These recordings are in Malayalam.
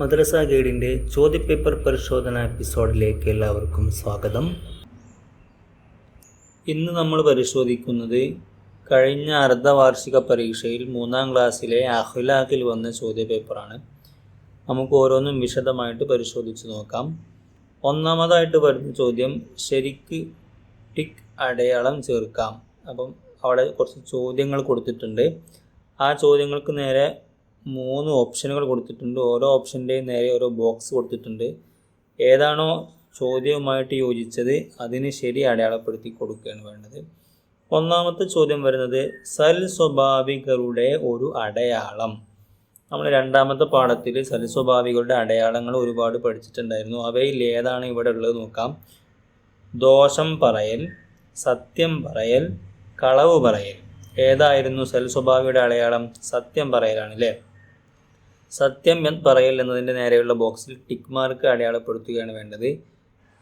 മദ്രസ ഗൈഡിന്റെ ചോദ്യപേപ്പർ പരിശോധന എപ്പിസോഡിലേക്ക് എല്ലാവർക്കും സ്വാഗതം. ഇന്ന് നമ്മൾ പരിശോധിക്കുന്നത് കഴിഞ്ഞ അർദ്ധവാർഷിക പരീക്ഷയിൽ മൂന്നാം ക്ലാസ്സിലെ അഹ്ലാഖിൽ വന്ന ചോദ്യപേപ്പറാണ്. നമുക്ക് ഓരോന്നും വിശദമായിട്ട് പരിശോധിച്ച് നോക്കാം. ഒന്നാമതായിട്ട് വരുന്ന ചോദ്യം ശരിക്ക് ടിക്ക് അടയാളം ചേർക്കാം. അപ്പം അവിടെ കുറച്ച് ചോദ്യങ്ങൾ കൊടുത്തിട്ടുണ്ട്. ആ ചോദ്യങ്ങൾക്ക് നേരെ മൂന്ന് ഓപ്ഷനുകൾ കൊടുത്തിട്ടുണ്ട്. ഓരോ ഓപ്ഷന്റെയും നേരെ ഓരോ ബോക്സ് കൊടുത്തിട്ടുണ്ട്. ഏതാണോ ചോദ്യവുമായിട്ട് യോജിച്ചത് അതിന് ശരി അടയാളപ്പെടുത്തി കൊടുക്കുകയാണ് വേണ്ടത്. ഒന്നാമത്തെ ചോദ്യം വരുന്നത് സൽ സ്വഭാവികളുടെ ഒരു അടയാളം. നമ്മൾ രണ്ടാമത്തെ പാഠത്തിൽ സൽ സ്വഭാവികളുടെ അടയാളങ്ങൾ ഒരുപാട് പഠിച്ചിട്ടുണ്ടായിരുന്നു. അവയിൽ ഏതാണ് ഇവിടെ ഉള്ളത് നോക്കാം. ദോഷം പറയൽ സത്യം പറയൽ കളവ് പറയൽ. ഏതായിരുന്നു സൽ സ്വഭാവിയുടെ അടയാളം? സത്യം പറയലാണ് അല്ലേ? സത്യം എന്ന് പറയൽ എന്നതിന്റെ നേരെയുള്ള ബോക്സിൽ ടിക്ക് മാർക്ക് അടയാളപ്പെടുത്തുകയാണ് വേണ്ടത്.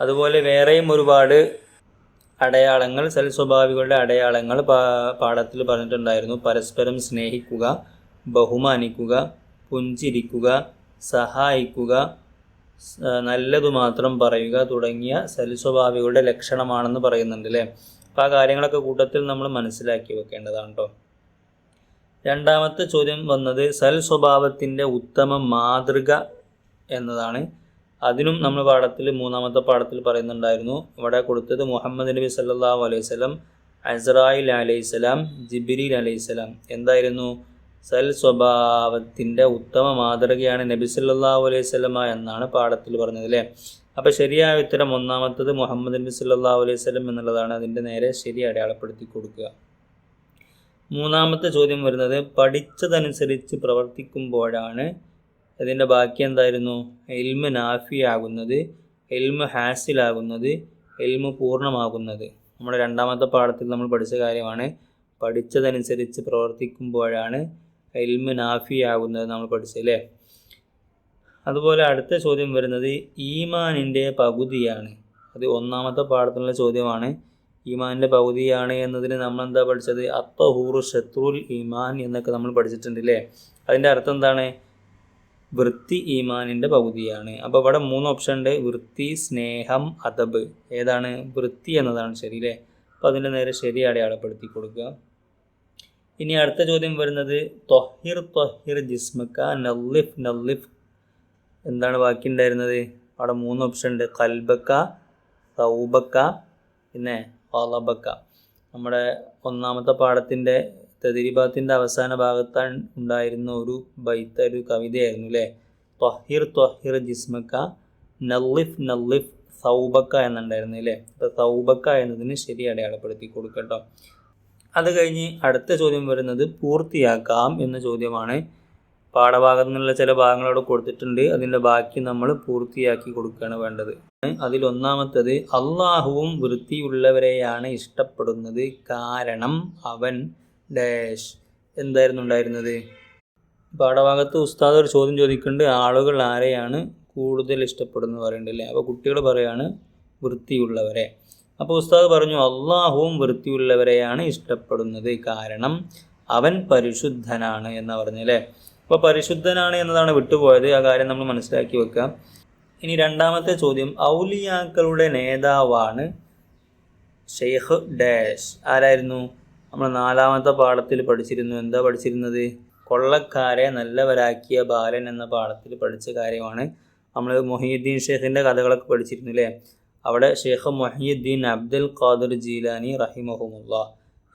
അതുപോലെ വേറെയും ഒരുപാട് അടയാളങ്ങൾ സൽസ്വഭാവികളുടെ അടയാളങ്ങൾ പാഠത്തിൽ പറഞ്ഞിട്ടുണ്ടായിരുന്നു. പരസ്പരം സ്നേഹിക്കുക ബഹുമാനിക്കുക പുഞ്ചിരിക്കുക സഹായിക്കുക നല്ലതു മാത്രം പറയുക തുടങ്ങിയ സൽസ്വഭാവികളുടെ ലക്ഷണമാണെന്ന് പറയുന്നുണ്ട് അല്ലേ അപ്പോൾ ആ കാര്യങ്ങളൊക്കെ കൂട്ടത്തിൽ നമ്മൾ മനസ്സിലാക്കി വെക്കേണ്ടതാണ് കേട്ടോ രണ്ടാമത്തെ ചോദ്യം വന്നത് സൽ സ്വഭാവത്തിന്റെ ഉത്തമ മാതൃക എന്നതാണ്. അതിനും നമ്മൾ പാഠത്തിൽ മൂന്നാമത്തെ പാഠത്തിൽ പറയുന്നുണ്ടായിരുന്നു. ഇവിടെ കൊടുത്തത് മുഹമ്മദ് നബി സല്ലല്ലാഹു അലൈഹി സ്വലം അസറായിൽ അലൈഹി സ്വലാം ജിബിരിൽ അലൈഹിസ്സലാം എന്തായിരുന്നു? സൽ സ്വഭാവത്തിന്റെ ഉത്തമ മാതൃകയാണ് നബി സല്ലല്ലാഹു അലൈഹി സ്വലമ എന്നാണ് പാഠത്തിൽ പറഞ്ഞത് അല്ലേ? അപ്പോൾ ശരിയായ ഉത്തരം ഒന്നാമത്തത് മുഹമ്മദ് നബി സല്ലല്ലാഹു അലൈഹി സ്വലം എന്നുള്ളതാണ്. അതിന്റെ നേരെ ശരി അടയാളപ്പെടുത്തി കൊടുക്കുക. മൂന്നാമത്തെ ചോദ്യം വരുന്നത് പഠിച്ചതനുസരിച്ച് പ്രവർത്തിക്കുമ്പോഴാണ് അതിന്റെ ബാക്കി എന്തായിരുന്നു? എൽമ് നാഫിയാകുന്നത് എൽമ് ഹാസിലാകുന്നത് എൽമ് പൂർണമാകുന്നത്. നമ്മുടെ രണ്ടാമത്തെ പാഠത്തിൽ നമ്മൾ പഠിച്ച കാര്യമാണ് പഠിച്ചതനുസരിച്ച് പ്രവർത്തിക്കുമ്പോഴാണ് എൽമ് നാഫിയാകുന്നത് നമ്മൾ പഠിച്ചല്ലേ അതുപോലെ അടുത്ത ചോദ്യം വരുന്നത് ഈമാനിന്റെ പകുതിയാണ്. അത് ഒന്നാമത്തെ പാഠത്തിലുള്ള ചോദ്യമാണ്. ഈമാനിന്റെ പകുതിയാണ് എന്നതിന് നമ്മൾ എന്താ പഠിച്ചത്? അത്തഹൂറു ശത്രുൽ ഈമാൻ എന്നൊക്കെ നമ്മൾ പഠിച്ചിട്ടുണ്ട് അല്ലേ അതിന്റെ അർത്ഥം എന്താണ്? വൃത്തി ഈമാനിന്റെ പകുതിയാണ്. അപ്പോൾ ഇവിടെ മൂന്ന് ഓപ്ഷൻ ഉണ്ട്. വൃത്തി സ്നേഹം അതബ് ഏതാണ്? വൃത്തി എന്നതാണ് ശരി അല്ലേ? അപ്പോൾ അതിന്റെ നേരെ ശരി അടയാളപ്പെടുത്തി കൊടുക്കുക. ഇനി അടുത്ത ചോദ്യം വരുന്നത് തൊഹിർ തൊഹിർ ജിസ്മക്ക നല്ലിഫ് നല്ലിഫ്. എന്താണ് ബാക്കി ഉണ്ടായിരുന്നത് അവിടെ മൂന്ന് ഓപ്ഷൻ ഉണ്ട്. കൽബക്ക സൗബക്ക പിന്നെ ഒളബക്ക നമ്മുടെ ഒന്നാമത്തെ പാഠത്തിന്റെ തതിരിബാത്തിന്റെ അവസാന ഭാഗത്താണ് ഉണ്ടായിരുന്ന ഒരു ബൈത്ത ഒരു കവിതയായിരുന്നു അല്ലേ ത്വഹിർ ത്വഹിർ ജിസ്മക്ക നല്ലിഫ് നല്ലിഫ് സൗബക്ക എന്നുണ്ടായിരുന്നു അല്ലേ അപ്പോൾ സൗബക്ക എന്നതിന് ശരി അടയാളപ്പെടുത്തി കൊടുക്കട്ടോ. അത് കഴിഞ്ഞ് അടുത്ത ചോദ്യം വരുന്നത് പൂർത്തിയാക്കാം എന്ന ചോദ്യമാണ്. പാഠഭാഗത്തു നിന്നുള്ള ചില ഭാഗങ്ങളോട് കൊടുത്തിട്ടുണ്ട്. അതിന്റെ ബാക്കി നമ്മൾ പൂർത്തിയാക്കി കൊടുക്കുകയാണ് വേണ്ടത്. അതിലൊന്നാമത്തത് അള്ളാഹുവും വൃത്തിയുള്ളവരെയാണ് ഇഷ്ടപ്പെടുന്നത്. കാരണം അവൻ ഡാഷ്. എന്തായിരുന്നു ഉണ്ടായിരുന്നത്? പാഠഭാഗത്ത് ഉസ്താദ് ഒരു ചോദ്യം ചോദിക്കുന്നുണ്ട്. ആളുകൾ ആരെയാണ് കൂടുതൽ ഇഷ്ടപ്പെടുന്നത് പറയുന്നുണ്ട് അല്ലേ അപ്പോൾ കുട്ടികൾ പറയാണ് വൃത്തിയുള്ളവരെ. അപ്പോൾ ഉസ്താദ് പറഞ്ഞു അള്ളാഹുവും വൃത്തിയുള്ളവരെയാണ് ഇഷ്ടപ്പെടുന്നത്. കാരണം അവൻ പരിശുദ്ധനാണ് എന്ന് പറഞ്ഞല്ലേ അപ്പോൾ പരിശുദ്ധനാണ് എന്നതാണ് വിട്ടുപോയത്. ആ കാര്യം നമ്മൾ മനസ്സിലാക്കി വെക്കാം. ഇനി രണ്ടാമത്തെ ചോദ്യം. ഔലിയാക്കളുടെ നേതാവാണ് ഷെയ്ഖ് ഡാഷ്. ആരായിരുന്നു? നമ്മൾ നാലാമത്തെ പാഠത്തിൽ പഠിച്ചിരുന്നു. എന്താ പഠിച്ചിരുന്നത്? കൊള്ളക്കാരെ നല്ലവരാക്കിയ ബാലൻ എന്ന പാഠത്തിൽ പഠിച്ച കാര്യമാണ്. നമ്മൾ മൊഹീദ്ദീൻ ഷെയ്ഖിന്റെ കഥകളൊക്കെ പഠിച്ചിരുന്നു അല്ലേ? അവിടെ ഷെയ്ഖ് മൊഹീദ്ദീൻ അബ്ദുൽ ഖാദർ ജീലാനി റഹിമഹുമുല്ല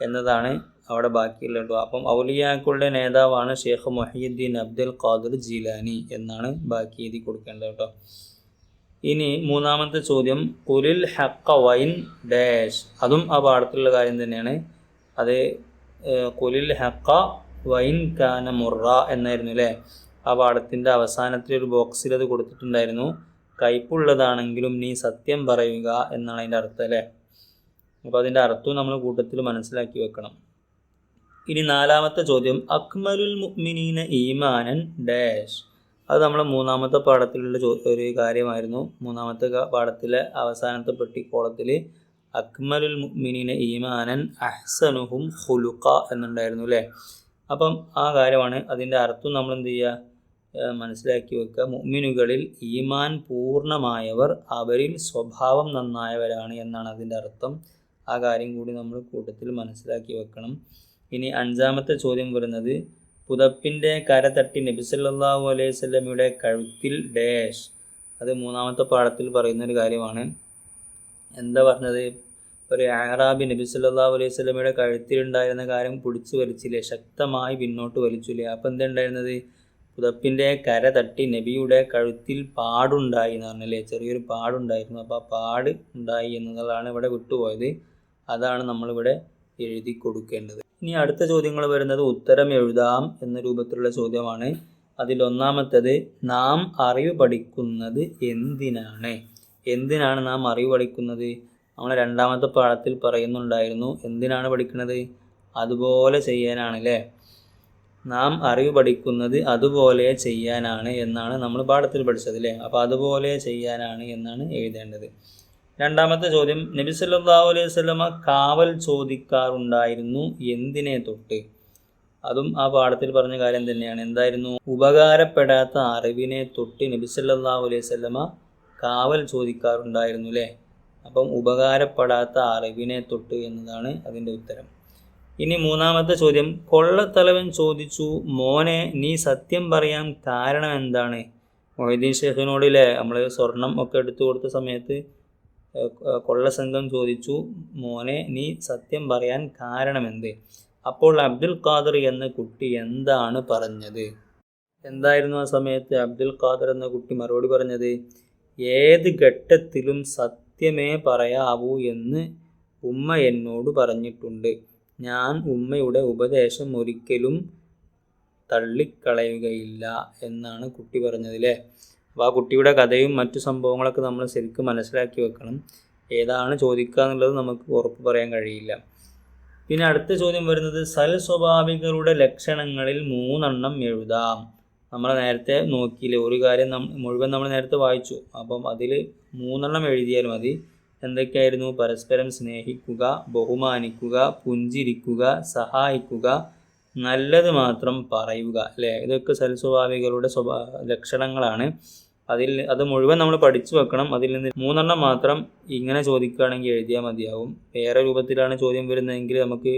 എന്നതാണ് അവിടെ ബാക്കിയുള്ളൂ അപ്പം ഔലിയാക്കളുടെ നേതാവാണ് ഷെയ്ഖ് മൊഹീദ്ദീൻ അബ്ദുൽ ഖാദർ ജീലാനി എന്നാണ് ബാക്കി എഴുതി കൊടുക്കേണ്ടത് കേട്ടോ. ഇനി മൂന്നാമത്തെ ചോദ്യം കുലിൽ ഹക്ക വൈൻ ഡാഷ്. അതും ആ പാഠത്തിലുള്ള കാര്യം തന്നെയാണ്. അത് കുലിൽ ഹക്ക വൈൻ കാന മുറ എന്നായിരുന്നു അല്ലേ? ആ പാഠത്തിന്റെ അവസാനത്തിൽ ഒരു ബോക്സിൽ അത് കൊടുത്തിട്ടുണ്ടായിരുന്നു. കയ്പുള്ളതാണെങ്കിലും നീ സത്യം പറയുക എന്നാണ് അതിന്റെ അർത്ഥം അല്ലേ? അപ്പോൾ അതിന്റെ അർത്ഥവും നമ്മൾ കൂട്ടത്തിൽ മനസ്സിലാക്കി വെക്കണം. ഇനി നാലാമത്തെ ചോദ്യം. അക്മലുൽ മുഅ്മിനീന ഈമാനൻ ഡാഷ്. അത് നമ്മളെ മൂന്നാമത്തെ പാഠത്തിലുള്ള ഒരു കാര്യമായിരുന്നു. മൂന്നാമത്തെ പാഠത്തിലെ അവസാനത്തെ പെട്ടിക്കോളത്തിൽ അക്മലുൽ മുഅ്മിനീന ഈമാനൻ അഹ്സനുഹും ഖുലുഖ എന്നുണ്ടായിരുന്നു അല്ലേ? അപ്പം ആ കാര്യമാണ് അതിന്റെ അർത്ഥം നമ്മൾ എന്ത് ചെയ്യുക? മനസ്സിലാക്കി വെക്കുക. മുഅ്മിനുകളിൽ ഈമാൻ പൂർണമായവർ അവരിൽ സ്വഭാവം നന്നായവരാണ് എന്നാണ് അതിന്റെ അർത്ഥം. ആ കാര്യം കൂടി നമ്മൾ കൂട്ടത്തിൽ മനസ്സിലാക്കി വെക്കണം. ഇനി അഞ്ചാമത്തെ ചോദ്യം വരുന്നത് പുതപ്പിന്റെ കര തട്ടി നബി സല്ലല്ലാഹു അലൈഹി സ്വലമിയുടെ കഴുത്തിൽ ഡാഷ്. അത് മൂന്നാമത്തെ പാഠത്തിൽ പറയുന്ന ഒരു കാര്യമാണ്. എന്താ പറഞ്ഞത്? ഒരു ആറാബി നബി സല്ലല്ലാഹു അലൈഹി വസല്ലമയുടെ കഴുത്തിലുണ്ടായിരുന്ന കാര്യം പിടിച്ചു വലിച്ചില്ലേ? ശക്തമായി പിന്നോട്ട് വലിച്ചില്ലേ? അപ്പം എന്തുണ്ടായിരുന്നത്? പുതപ്പിന്റെ കര തട്ടി നബിയുടെ കഴുത്തിൽ പാടുണ്ടായി എന്ന് പറഞ്ഞല്ലേ? ചെറിയൊരു പാടുണ്ടായിരുന്നു. അപ്പോൾ ആ പാട് ഉണ്ടായി എന്നതാണ് ഇവിടെ വിട്ടുപോയത്. അതാണ് നമ്മളിവിടെ എഴുതി കൊടുക്കേണ്ടത്. ഇനി അടുത്ത ചോദ്യങ്ങൾ വരുന്നത് ഉത്തരം എഴുതാം എന്ന രൂപത്തിലുള്ള ചോദ്യമാണ്. അതിലൊന്നാമത്തത് നാം അറിവ് പഠിക്കുന്നത് എന്തിനാണ്? എന്തിനാണ് നാം അറിവ് പഠിക്കുന്നത്? നമ്മൾ രണ്ടാമത്തെ പാഠത്തിൽ പറയുന്നുണ്ടായിരുന്നു എന്തിനാണ് പഠിക്കുന്നത്? അതുപോലെ ചെയ്യാനാണല്ലേ? നാം അറിവ് പഠിക്കുന്നത് അതുപോലെ ചെയ്യാനാണ് എന്നാണ് നമ്മൾ പാഠത്തിൽ പഠിച്ചത് അല്ലേ? അപ്പോൾ അതുപോലെ ചെയ്യാനാണ് എന്നാണ് എഴുതേണ്ടത്. രണ്ടാമത്തെ ചോദ്യം നബി സല്ലല്ലാഹു അലൈഹി വസല്ലമ കാവൽ ചോദിക്കാറുണ്ടായിരുന്നു എന്തിനെ തൊട്ട്? അതും ആ പാഠത്തിൽ പറഞ്ഞ കാര്യം തന്നെയാണ്. എന്തായിരുന്നു? ഉപകാരപ്പെടാത്ത അറിവിനെ തൊട്ട് നബി സല്ലല്ലാഹു അലൈഹി വസല്ലമ കാവൽ ചോദിക്കാറുണ്ടായിരുന്നു അല്ലേ? അപ്പം ഉപകാരപ്പെടാത്ത അറിവിനെ തൊട്ട് എന്നതാണ് അതിന്റെ ഉത്തരം. ഇനി മൂന്നാമത്തെ ചോദ്യം കൊള്ളത്തലവൻ ചോദിച്ചു മോനെ നീ സത്യം പറയാൻ കാരണം എന്താണ്? മൊഹീദ്ദീൻ ഷെയ്ഖിനോടില്ലേ നമ്മൾ സ്വർണം ഒക്കെ എടുത്തു കൊടുത്ത സമയത്ത് കൊള്ളസംഘം ചോദിച്ചു മോനെ നീ സത്യം പറയാൻ കാരണമെന്ത്? അപ്പോൾ അബ്ദുൽ ഖാദർ എന്ന കുട്ടി എന്താണ് പറഞ്ഞത്? എന്തായിരുന്നു ആ സമയത്ത് അബ്ദുൽ ഖാദർ എന്ന കുട്ടി മറുപടി പറഞ്ഞത്? ഏത് ഘട്ടത്തിലും സത്യമേ പറയാവൂ എന്ന് ഉമ്മ എന്നോട് പറഞ്ഞിട്ടുണ്ട്. ഞാൻ ഉമ്മയുടെ ഉപദേശം ഒരിക്കലും തള്ളിക്കളയുകയില്ല എന്നാണ് കുട്ടി പറഞ്ഞതില്ലേ അപ്പോൾ ആ കുട്ടിയുടെ കഥയും മറ്റു സംഭവങ്ങളൊക്കെ നമ്മൾ ശരിക്കും മനസ്സിലാക്കി വെക്കണം. ഏതാണ് ചോദിക്കുക എന്നുള്ളത് നമുക്ക് ഉറപ്പ് പറയാൻ കഴിയില്ല. പിന്നെ അടുത്ത ചോദ്യം വരുന്നത് സൽ സ്വാഭാവികളുടെ ലക്ഷണങ്ങളിൽ മൂന്നെണ്ണം എഴുതാം. നമ്മൾ നേരത്തെ നോക്കിയില്ലേ ഒരു കാര്യം മുഴുവൻ നമ്മൾ നേരത്തെ വായിച്ചു. അപ്പം അതിൽ മൂന്നെണ്ണം എഴുതിയാൽ മതി. എന്തൊക്കെയായിരുന്നു? പരസ്പരം സ്നേഹിക്കുക ബഹുമാനിക്കുക പുഞ്ചിരിക്കുക സഹായിക്കുക നല്ലത് മാത്രം പറയുക അല്ലേ? ഇതൊക്കെ സൽസ്വഭാവികളുടെ സ്വഭാ ലക്ഷണങ്ങളാണ്. അതിൽ അത് മുഴുവൻ നമ്മൾ പഠിച്ചു വെക്കണം. അതിൽ നിന്ന് മൂന്നെണ്ണം മാത്രം ഇങ്ങനെ ചോദിക്കുകയാണെങ്കിൽ എഴുതിയാൽ മതിയാവും. വേറെ രൂപത്തിലാണ് ചോദ്യം വരുന്നതെങ്കിൽ നമുക്ക്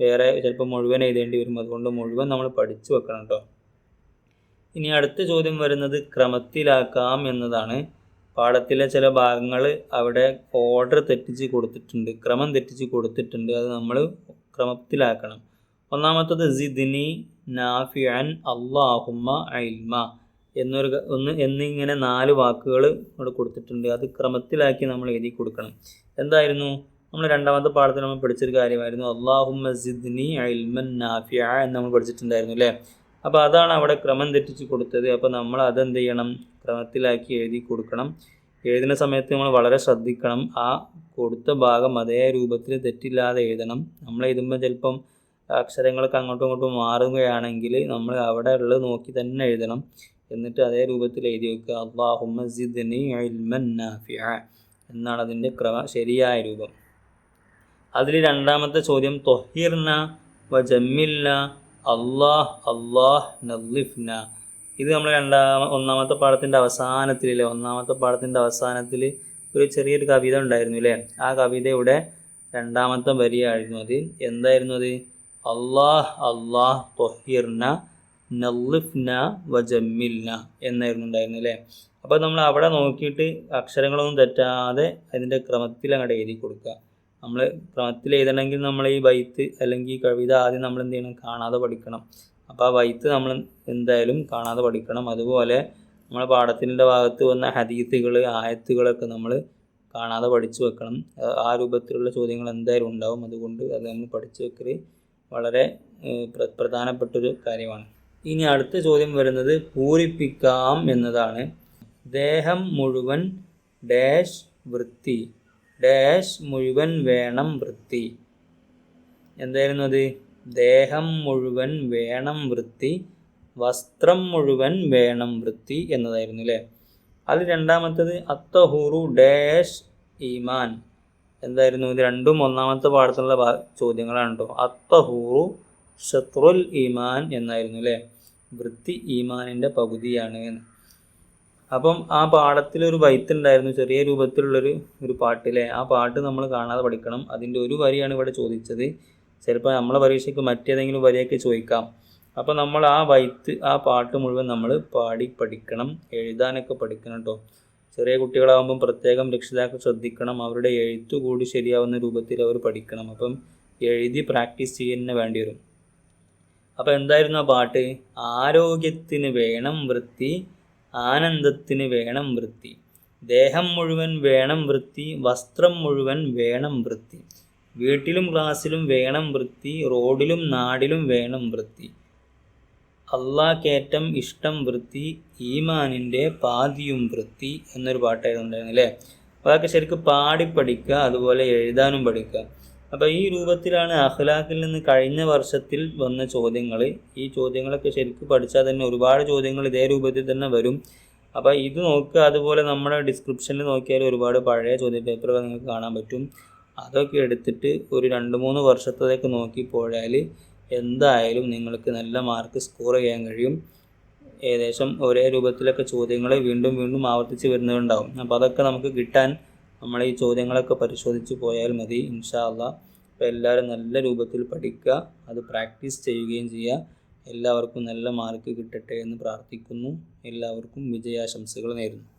വേറെ ചിലപ്പോൾ മുഴുവൻ എഴുതേണ്ടി വരും. അതുകൊണ്ട് മുഴുവൻ നമ്മൾ പഠിച്ചു വെക്കണം കേട്ടോ. ഇനി അടുത്ത ചോദ്യം വരുന്നത് ക്രമത്തിലാക്കാം എന്നതാണ്. പാഠത്തിലെ ചില ഭാഗങ്ങൾ അവിടെ ഓർഡർ തെറ്റിച്ച് കൊടുത്തിട്ടുണ്ട്. ക്രമം തെറ്റിച്ച് കൊടുത്തിട്ടുണ്ട്. അത് നമ്മൾ ക്രമത്തിലാക്കണം. ഒന്നാമത്തത് ജിദ്നി നാഫിയൻ അള്ളാഹുമ്മ ഇൽമ എന്നൊരു ഒന്ന് എന്നിങ്ങനെ നാല് വാക്കുകൾ ഇവിടെ കൊടുത്തിട്ടുണ്ട്. അത് ക്രമത്തിലാക്കി നമ്മൾ എഴുതി കൊടുക്കണം. എന്തായിരുന്നു? നമ്മൾ രണ്ടാമത്തെ പാഠത്തിൽ നമ്മൾ പഠിച്ചൊരു കാര്യമായിരുന്നു. അള്ളാഹുമ്മ ജിദ്നി ഇൽമൻ നാഫിയ എന്ന് നമ്മൾ പഠിച്ചിട്ടുണ്ടായിരുന്നു അല്ലേ? അപ്പോൾ അതാണ് അവിടെ ക്രമം തെറ്റിച്ച് കൊടുത്തത്. അപ്പോൾ നമ്മൾ അതെന്ത് ചെയ്യണം? ക്രമത്തിലാക്കി എഴുതി കൊടുക്കണം. എഴുതുന്ന സമയത്ത് നമ്മൾ വളരെ ശ്രദ്ധിക്കണം. ആ കൊടുത്ത ഭാഗം അതേ രൂപത്തിൽ തെറ്റില്ലാതെ എഴുതണം. നമ്മൾ എഴുതുമ്പോൾ ചിലപ്പം അക്ഷരങ്ങളൊക്കെ അങ്ങോട്ടും ഇങ്ങോട്ടും മാറുകയാണെങ്കിൽ നമ്മൾ അവിടെ ഉള്ളത് നോക്കി തന്നെ എഴുതണം. എന്നിട്ട് അതേ രൂപത്തിൽ എഴുതി വെക്കുക. അള്ളാഹുമ്മ സിദ്നി ഇൽമൻ നാഫിയ എന്നാണ് അതിന്റെ ക്രമ. ശരിയായ രൂപം. അതിൽ രണ്ടാമത്തെ ചോദ്യം തൊഹീർന വ ജമ്മില്ല അള്ളാഹ് അള്ളാഹ് നല്ലിഫ്ന. ഇത് നമ്മൾ രണ്ടാമ ഒന്നാമത്തെ പാഠത്തിന്റെ അവസാനത്തിലല്ലേ ഒന്നാമത്തെ പാഠത്തിന്റെ അവസാനത്തിൽ ഒരു ചെറിയൊരു കവിത ഉണ്ടായിരുന്നു അല്ലേ? ആ കവിതയുടെ രണ്ടാമത്തെ വരിയായിരുന്നു അത്. എന്തായിരുന്നു അത്? അള്ളാഹ് അള്ളാഹ് തൊഹിർന നല്ലിഫ്ന വജമ്മിൽന എന്നായിരുന്നു ഉണ്ടായിരുന്നു അല്ലേ? അപ്പോൾ നമ്മൾ അവിടെ നോക്കിയിട്ട് അക്ഷരങ്ങളൊന്നും തെറ്റാതെ അതിന്റെ ക്രമത്തിൽ അങ്ങോട്ട് എഴുതി കൊടുക്കുക. നമ്മൾ ക്രമത്തിൽ എഴുതണമെങ്കിൽ നമ്മൾ ഈ ബൈത്ത് അല്ലെങ്കിൽ ഈ കവിത ആദ്യം നമ്മൾ എന്ത് ചെയ്യണം? കാണാതെ പഠിക്കണം. അപ്പോൾ ആ വൈത്ത് നമ്മൾ എന്തായാലും കാണാതെ പഠിക്കണം. അതുപോലെ നമ്മളെ പാഠത്തിന്റെ ഭാഗത്ത് വന്ന ഹദീത്തുകൾ ആയത്തുകളൊക്കെ നമ്മൾ കാണാതെ പഠിച്ചു വെക്കണം. ആ- രൂപത്തിലുള്ള ചോദ്യങ്ങൾ എന്തായാലും ഉണ്ടാവും. അതുകൊണ്ട് അത് നമ്മൾ പഠിച്ചു വെക്കൽ വളരെ പ്രധാനപ്പെട്ടൊരു കാര്യമാണ്. ഇനി അടുത്ത ചോദ്യം വരുന്നത് പൂരിപ്പിക്കാം എന്നതാണ്. ദേഹം മുഴുവൻ ഡാഷ് വൃത്തി. ഡാഷ് മുഴുവൻ വേണം വൃത്തി. എന്തായിരുന്നു അത്? ദേഹം മുഴുവൻ വേണം വൃത്തി വസ്ത്രം മുഴുവൻ വേണം വൃത്തി എന്നതായിരുന്നു അല്ലേ? അത് രണ്ടാമത്തത് അത്തഹൂറു ഡാഷ് ഈമാൻ. എന്തായിരുന്നു? രണ്ടും ഒന്നാമത്തെ പാഠത്തിലുള്ള ചോദ്യങ്ങളാണ് കേട്ടോ അത്തഹൂറു ഷത്രുൽ ഈമാൻ എന്നായിരുന്നു അല്ലേ വൃത്തി ഈമാനിന്റെ പകുതിയാണ് അപ്പം ആ പാഠത്തിലൊരു ബൈത്തുണ്ടായിരുന്നു. ചെറിയ രൂപത്തിലുള്ളൊരു ഒരു പാട്ടിലെ ആ പാട്ട് നമ്മൾ കാണാതെ പഠിക്കണം. അതിന്റെ ഒരു വരിയാണ് ഇവിടെ ചോദിച്ചത്. ചിലപ്പോൾ നമ്മളെ പരീക്ഷയ്ക്ക് മറ്റേതെങ്കിലും വരിയൊക്കെ ചോദിക്കാം. അപ്പോൾ നമ്മൾ ആ വൈത്ത് ആ പാട്ട് മുഴുവൻ നമ്മൾ പാടി പഠിക്കണം എഴുതാനൊക്കെ പഠിക്കണം കേട്ടോ ചെറിയ കുട്ടികളാകുമ്പം പ്രത്യേകം രക്ഷിതാക്കൾ ശ്രദ്ധിക്കണം. അവരുടെ എഴുത്തു കൂടി ശരിയാവുന്ന രൂപത്തിൽ അവർ പഠിക്കണം. അപ്പം എഴുതി പ്രാക്ടീസ് ചെയ്യുന്ന വേണ്ടി വരും. അപ്പോൾ എന്തായിരുന്നു ആ പാട്ട്? ആരോഗ്യത്തിന് വേണം വൃത്തി ആനന്ദത്തിന് വേണം വൃത്തി. ദേഹം മുഴുവൻ വേണം വൃത്തി വസ്ത്രം മുഴുവൻ വേണം വൃത്തി. വീട്ടിലും ക്ലാസ്സിലും വേണം വൃത്തി റോഡിലും നാടിലും വേണം വൃത്തി. അള്ളാഹ്ക്കേറ്റം ഇഷ്ടം വൃത്തി ഈമാനിന്റെ പാതിയും വൃത്തി എന്നൊരു പാട്ടായിരുന്നു ഉണ്ടായിരുന്നു അല്ലേ? അപ്പോൾ അതൊക്കെ ശരിക്കും പാടി പഠിക്കുക അതുപോലെ എഴുതാനും പഠിക്കുക. അപ്പോൾ ഈ രൂപത്തിലാണ് അഖ്ലാഖിൽ നിന്ന് കഴിഞ്ഞ വർഷത്തിൽ വന്ന ചോദ്യങ്ങൾ. ഈ ചോദ്യങ്ങളൊക്കെ ശരിക്കും പഠിച്ചാൽ തന്നെ ഒരുപാട് ചോദ്യങ്ങൾ ഇതേ രൂപത്തിൽ തന്നെ വരും. അപ്പോൾ ഇത് നോക്കുക അതുപോലെ നമ്മുടെ ഡിസ്ക്രിപ്ഷനിൽ നോക്കിയാൽ ഒരുപാട് പഴയ ചോദ്യ പേപ്പറുകൾ നിങ്ങൾക്ക് കാണാൻ പറ്റും. അതൊക്കെ എടുത്തിട്ട് ഒരു രണ്ട് മൂന്ന് വർഷത്തേക്ക് നോക്കി പോയാൽ എന്തായാലും നിങ്ങൾക്ക് നല്ല മാർക്ക് സ്കോർ ചെയ്യാൻ കഴിയും. ഏകദേശം ഒരേ രൂപത്തിലൊക്കെ ചോദ്യങ്ങൾ വീണ്ടും വീണ്ടും ആവർത്തിച്ച് വരുന്നുണ്ടാവും അപ്പോൾ അതൊക്കെ നമുക്ക് കിട്ടാൻ നമ്മൾ ഈ ചോദ്യങ്ങളൊക്കെ പരിശോധിച്ച് പോയാൽ മതി ഇൻഷാല്ല അപ്പോൾ എല്ലാവരും നല്ല രൂപത്തിൽ പഠിക്കുക അത് പ്രാക്ടീസ് ചെയ്യുകയും ചെയ്യുക. എല്ലാവർക്കും നല്ല മാർക്ക് കിട്ടട്ടെ എന്ന് പ്രാർത്ഥിക്കുന്നു. എല്ലാവർക്കും വിജയാശംസകൾ നേരുന്നു.